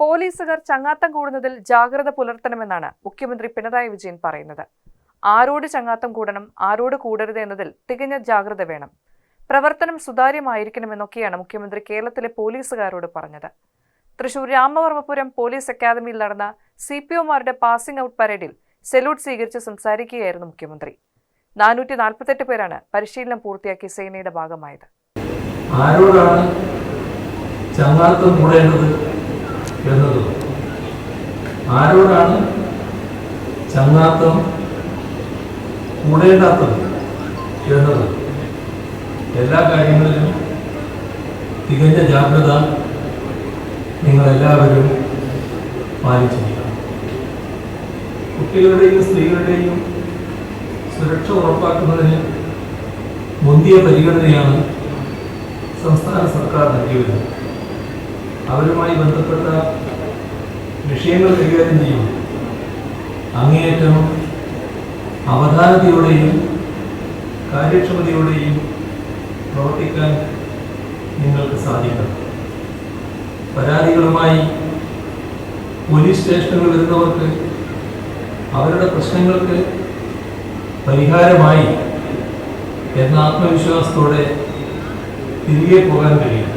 പോലീസുകാർ ചങ്ങാത്തം കൂടുന്നതിൽ ജാഗ്രത പുലർത്തണമെന്നാണ് മുഖ്യമന്ത്രി പിണറായി വിജയൻ പറയുന്നത്. ആരോട് ചങ്ങാത്തം കൂടണം ആരോട് കൂടരുത് എന്നതിൽ തികഞ്ഞ ജാഗ്രത വേണം. പ്രവർത്തനം സുതാര്യമായിരിക്കണമെന്നൊക്കെയാണ് മുഖ്യമന്ത്രി കേരളത്തിലെ പോലീസുകാരോട് പറഞ്ഞത്. തൃശൂർ രാമവർമ്മപുരം പോലീസ് അക്കാദമിയിൽ നടന്ന സി പി ഒമാരുടെ പാസിംഗ് ഔട്ട് പരേഡിൽ സെല്യൂട്ട് സ്വീകരിച്ച് സംസാരിക്കുകയായിരുന്നു മുഖ്യമന്ത്രി. നാനൂറ്റി നാൽപ്പത്തെട്ട് പേരാണ് പരിശീലനം പൂർത്തിയാക്കി സേനയുടെ ഭാഗമായത്. ആരോടാണ് ചങ്ങാത്തം കൂടേണ്ടത്? എന്നതും. ആരോടാണ് ചങ്ങാത്തം കൂടേണ്ടാത്തത് എന്നത്. എല്ലാ കാര്യങ്ങളിലും തികഞ്ഞ ജാഗ്രത നിങ്ങളെല്ലാവരും പാലിച്ചിരിക്കണം. കുട്ടികളുടെയും സ്ത്രീകളുടെയും സുരക്ഷ ഉറപ്പാക്കുന്നതിന് മുന്തിയ പരിഗണനയാണ് സംസ്ഥാന സർക്കാർ നൽകിയത് അവരുമായി ബന്ധപ്പെട്ട വിഷയങ്ങൾ കൈകാര്യം ചെയ്യും അങ്ങേയറ്റം അവധാനതയോടെയും കാര്യക്ഷമതയോടെയും പ്രവർത്തിക്കാൻ നിങ്ങൾക്ക് സാധിക്കണം. പരാതികളുമായി പോലീസ് സ്റ്റേഷനുകൾ വരുന്നവർക്ക് അവരുടെ പ്രശ്നങ്ങൾക്ക് പരിഹാരമായി എന്ന ആത്മവിശ്വാസത്തോടെ തിരികെ പോകാൻ കഴിയും.